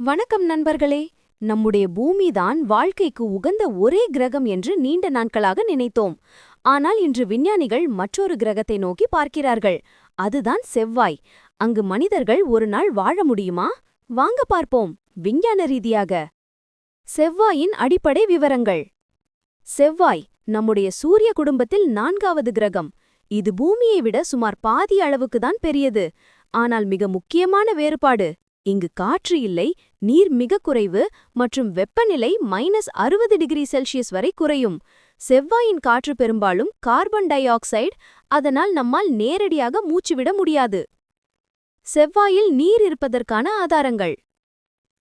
வணக்கம் நண்பர்களே. நம்முடைய பூமிதான் வாழ்க்கைக்கு உகந்த ஒரே கிரகம் என்று நீண்ட நாட்களாக நினைத்தோம். ஆனால் இன்று விஞ்ஞானிகள் மற்றொரு கிரகத்தை நோக்கி பார்க்கிறார்கள். அதுதான் செவ்வாய். அங்கு மனிதர்கள் ஒரு நாள் வாழ முடியுமா? வாங்க பார்ப்போம். விஞ்ஞான ரீதியாக. செவ்வாயின் அடிப்படை விவரங்கள். செவ்வாய் நம்முடைய சூரிய குடும்பத்தில் நான்காவது கிரகம். இது பூமியை விட சுமார் பாதி அளவுக்குதான் பெரியது. ஆனால் மிக முக்கியமான வேறுபாடு. இங்கு காற்று இல்லை நீர் மிக குறைவு மற்றும் வெப்பநிலை மைனஸ் அறுபது டிகிரி செல்சியஸ் வரை குறையும். செவ்வாயின் காற்று பெரும்பாலும் கார்பன் டை ஆக்சைடு அதனால் நம்மால் நேரடியாக மூச்சுவிட முடியாது. செவ்வாயில் நீர் இருப்பதற்கான ஆதாரங்கள்.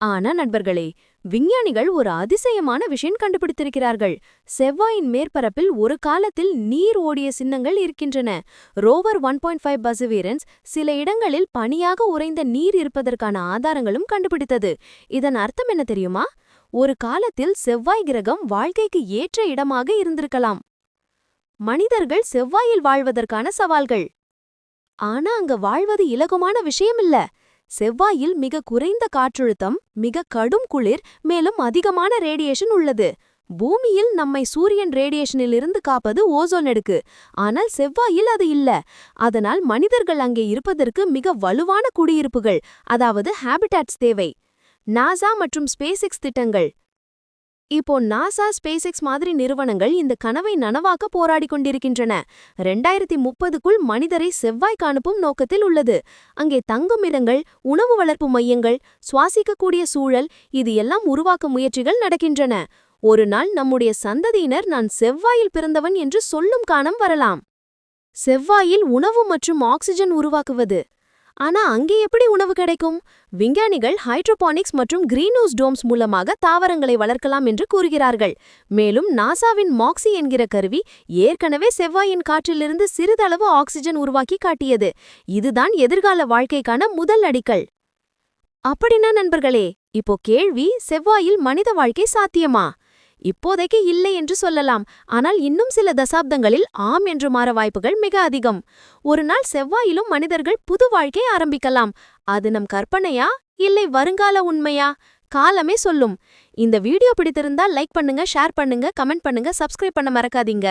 ஆனா நண்பர்களே விஞ்ஞானிகள் ஒரு அதிசயமான விஷயம் கண்டுபிடித்திருக்கிறார்கள். செவ்வாயின் மேற்பரப்பில் ஒரு காலத்தில் நீர் ஓடிய சின்னங்கள் இருக்கின்றன. ரோவர் ஒன் பாயிண்ட் ஃபைவ் பசுவீரன்ஸ் சில இடங்களில் பனியாக உறைந்த நீர் இருப்பதற்கான ஆதாரங்களும் கண்டுபிடித்தது. இதன் அர்த்தம் என்ன தெரியுமா? ஒரு காலத்தில் செவ்வாய் கிரகம் வாழ்க்கைக்கு ஏற்ற இடமாக இருந்திருக்கலாம். மனிதர்கள் செவ்வாயில் வாழ்வதற்கான சவால்கள். ஆனா அங்க வாழ்வது இலகுமான விஷயம் இல்லை செவ்வாயில் மிக குறைந்த காற்றழுத்தம் மிக கடும் குளிர் மேலும் அதிகமான ரேடியேஷன் உள்ளது. பூமியில் நம்மை சூரியன் ரேடியேஷனிலிருந்து காப்பது ஓசோன் அடுக்கு. ஆனால் செவ்வாயில் அது இல்ல. அதனால் மனிதர்கள் அங்கே இருப்பதற்கு மிக வலுவான குடியிருப்புகள் அதாவது ஹேபிட்டாட்ஸ் தேவை. நாசா மற்றும் ஸ்பேசிக்ஸ் திட்டங்கள். இப்போ நாசா ஸ்பேசிக்ஸ் மாதிரி நிறுவனங்கள் இந்த கனவை நனவாக்க போராடி கொண்டிருக்கின்றன. ரெண்டாயிரத்தி முப்பதுக்குள் மனிதரை செவ்வாய்க்கு அனுப்பும் நோக்கத்தில் உள்ளது. அங்கே தங்கும் இடங்கள் உணவு வளர்ப்பு மையங்கள் சுவாசிக்கக்கூடிய சூழல் இது எல்லாம் உருவாக்க முயற்சிகள் நடக்கின்றன. ஒரு நாள் நம்முடைய சந்ததியினர் நான் செவ்வாயில் பிறந்தவன் என்று சொல்லும் காணம் வரலாம். செவ்வாயில் உணவு மற்றும் ஆக்சிஜன் உருவாக்குவது. ஆனா அங்கே எப்படி உணவு கிடைக்கும்? விஞ்ஞானிகள் ஹைட்ரோபானிக்ஸ் மற்றும் கிரீன்ஹவுஸ் டோம்ஸ் மூலமாக தாவரங்களை வளர்க்கலாம் என்று கூறுகிறார்கள். மேலும் நாசாவின் மாக்சி என்கிற கருவி ஏற்கனவே செவ்வாயின் காற்றிலிருந்து சிறிதளவு ஆக்சிஜன் உருவாக்கி காட்டியது. இதுதான் எதிர்கால வாழ்க்கைக்கான முதல் அடிக்கல். அப்படின்னா நண்பர்களே இப்போ கேள்வி செவ்வாயில் மனித வாழ்க்கை சாத்தியமா? இப்போதைக்கு இல்லை என்று சொல்லலாம். ஆனால் இன்னும் சில தசாப்தங்களில் ஆம் என்று மாற வாய்ப்புகள் மிக அதிகம். ஒரு நாள் செவ்வாயிலும் மனிதர்கள் புது வாழ்க்கை ஆரம்பிக்கலாம். அது நம் கற்பனையா? இல்லை வருங்கால உண்மையா? காலமே சொல்லும். இந்த வீடியோ பிடித்திருந்தால் லைக் பண்ணுங்க ஷேர் பண்ணுங்க கமெண்ட் பண்ணுங்க சப்ஸ்கிரைப் பண்ண மறக்காதீங்க.